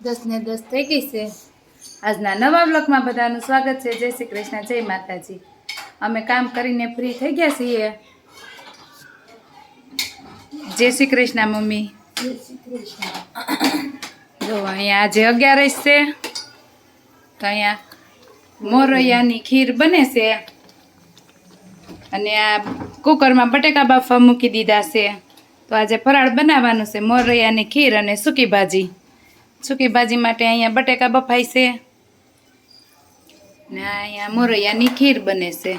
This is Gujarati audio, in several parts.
દસ ને દસ થઈ ગઈ છે. આજના નવા બ્લોકમાં બધાનું સ્વાગત છે. જય શ્રી કૃષ્ણ જય માતાજી. અમે કામ કરીને ફ્રી થઈ ગયા છીએ. જય શ્રી કૃષ્ણ મમ્મી. જો અહીંયા આજે અગિયારસ છે. તો અહીંયા મોરૈયાની ખીર બને છે. અને આ કુકરમાં બટેકા બાફવા મૂકી દીધા છે. તો આજે ફરાળ બનાવવાનું છે. મોરૈયાની ખીર અને સૂકી ભાજી. સૂકી ભાજી માટે અહીંયા બટેકા બફાય છે. ને અહીંયા મોરૈયાની ખીર બને છે.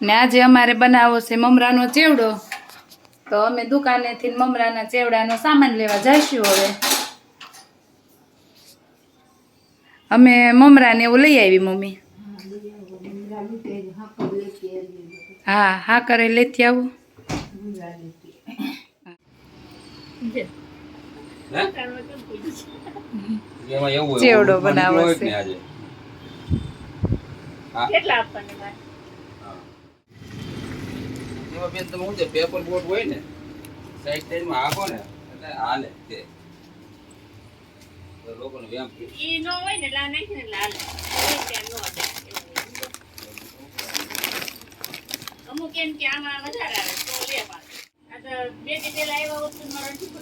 ને આજે અમારે બનાવવો છે મમરાનો ચેવડો. તો અમે દુકાનેથી મમરાના ચેવડાનો સામાન લેવા જઈશું હવે. અમે મમરાને એવું લઈ આવી મમ્મી. હા હા કરે લેતી આવું. એમાં એવું ચેવડો બનાવો છે. આજે. હા. હા. એમાં બેન તમે શું છે, પેપર બોર્ડ હોય ને સાઈડ સાઈડમાં હાંકો ને એટલે હાલે તે લોકોને વ્યામ ઈ નો હોય ને એટલે આ નાખીને એટલે હાલે. કોઈ ત્યાં નો હાલે. એવું હોય. અમુક એમ કે આમાં વધારે આવે તો લે પાછું. આ તો બે કે પહેલા વસ્તુ હોત તો મારો ઠીકો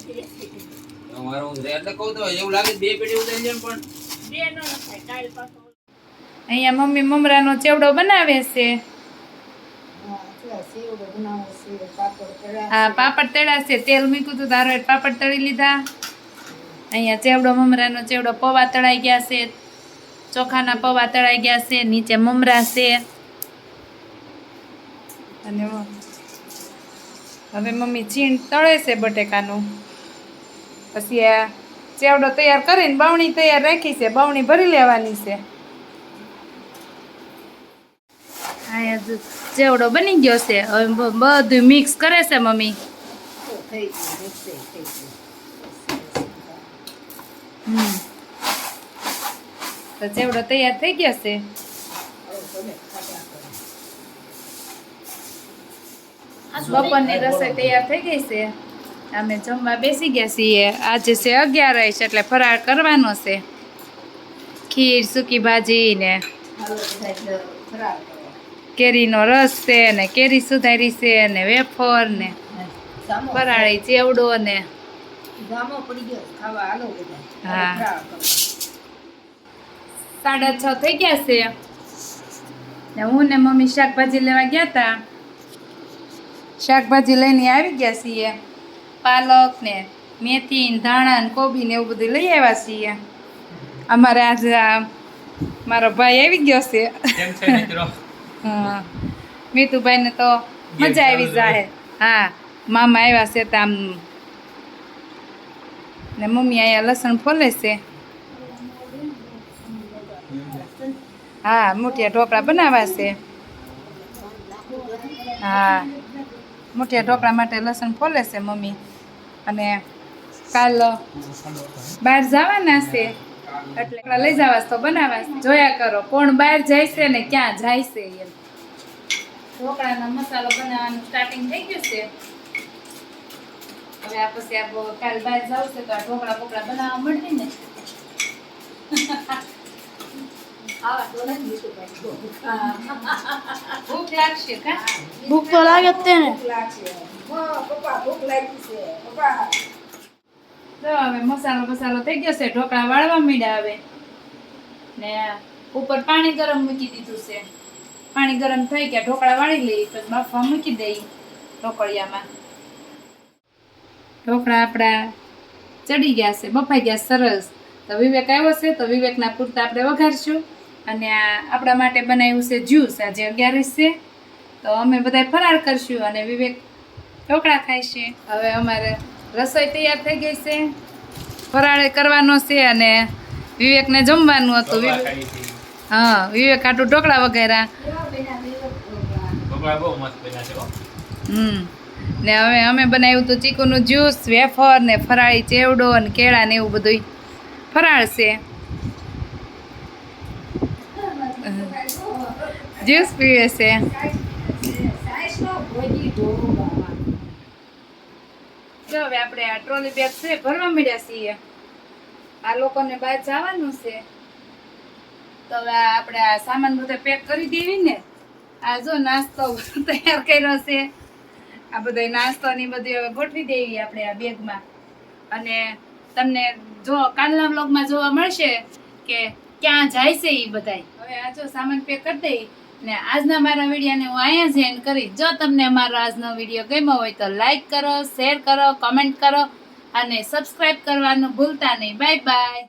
અહીંયા મમ્મી મમરાનો ચેવડો બનાવે છે? હા પાપડ તળાશે તેલ મૂક્યું હતું તારો પાપડ તળી લીધા. અહીંયા ચેવડો મમરાનો ચેવડો પૌવા તળાઈ ગયા છે ચોખાના પૌવા તળાઈ ગયા છે નીચે મમરા છે. અને હવે મમ્મી ચીણ તળે છે બટેકાનું. પછી આ ચેવડો તૈયાર કરીને બાવણી તૈયાર રાખી છે, બાવણી ભરી લેવાની છે. અહીંયા ચેવડો બની ગયો છે બધું મિક્સ કરે છે મમ્મી. તો ચેવડો તૈયાર થઈ ગયો છે. બપોરની રસોઈ તૈયાર થઈ ગઈ છે. અમે જમવા બેસી ગયા છીએ. આજે છે અગિયારસ, એટલે ફરાળ કરવાનો છે. ખીર, સૂકી ભાજી ને કેરીનો રસ છે ને કેરી સુધારી છે ને વેફર ને ફરાળી ચેવડો ને હા. સાડા છ થઈ ગયા છે. ને હું ને મમ્મી શાકભાજી લેવા ગયા હતા શાકભાજી લઈને આવી ગયા છીએ. પાલક ને મેથી ને ધાણા ને કોબી ને એવું બધું લઈ આવ્યા છીએ. અમારે આજે મારો ભાઈ આવી ગયો છે. હા. મીતુભાઈને તો મજા આવી જાય હા મામા આવ્યા છે તો આમ ને મમ્મી અહીંયા લસણ ફોલે છે. હા મોટિયા ઢોકળા બનાવવા છે. હા મોટિયા ઢોકળા માટે લસણ ફોલે છે મમ્મી. અને કાલ બહાર જવાના છે. એટલે લઈ જવા તો બનાવવા જોયા કરો, કોણ બહાર જાય છે ને ક્યાં જાય છે એમ. ઢોકળાનો મસાલો બનાવવાનું સ્ટાર્ટિંગ થઈ ગયું છે. હવે આ પછી આ કાલ બહાર જાવ છે તો આ ઢોકળા બોકળા બનાવવા મળશે ને. ભૂખ લાગશે કા? ભૂખ તો લાગે જ તે ને. જો હવે મસાલો મસાલો થઈ ગયો છે. ઢોકળા વાળવા માંડ્યા હવે. ને ઉપર પાણી ગરમ મૂકી દીધું છે. પાણી ગરમ થઈ ગયા. ઢોકળા વાળી લઈ પછી બાફવા મૂકી દઈ ઢોકળિયામાં. ઢોકળા આપણા ચડી ગયા છે. બફાઈ ગયા સરસ. તો વિવેક આવ્યો છે. તો વિવેકના પૂરતા આપણે વઘારશું. અને આ આપણા માટે બનાવ્યું છે જ્યુસ. આજે અગિયારસ છે. તો અમે બધા ફરાળ કરશું અને વિવેક ઢોકળા ખાય છે. હવે અમારે રસોઈ તૈયાર થઈ ગઈ છે. ફરાળે કરવાનો છે અને વિવેકને જમવાનું હતું. વિવેક હા વિવેક આટલું ઢોકળા વગેરે હમ. ને હવે અમે બનાવ્યું હતું ચીકુનું જ્યુસ વેફર ને ફરાળી ચેવડો અને કેળા ને એવું બધું ફરાળ છે. જ્યુસ પીવે છે. જો હવે આપણે આ ટ્રોલી બેગ છે, ભરવા મળ્યા છીએ. આ લોકોને બહાર જવાનું છે. તો હવે આપણે આ સામાન બધો પેક કરી દેવી ને. આ જો નાસ્તો તૈયાર કર્યો છે. આ બધો નાસ્તો ને બધું હવે ગોઠવી દેવી આપણે આ બેગમાં. અને તમને જો કાલના બ્લોગમાં જોવા મળશે કે ક્યાં જાય છે એ બધાય. હવે આ જો સામાન પેક કરી દઈ. ને આજના મારા વિડીયોને હું અહીંયા જ એન્ડ કરી જો તમને મારો આજનો વીડિયો ગમ્યો હોય તો લાઈક કરો શેર કરો કમેન્ટ કરો અને સબસ્ક્રાઇબ કરવાનું ભૂલતા નહીં. Bye bye!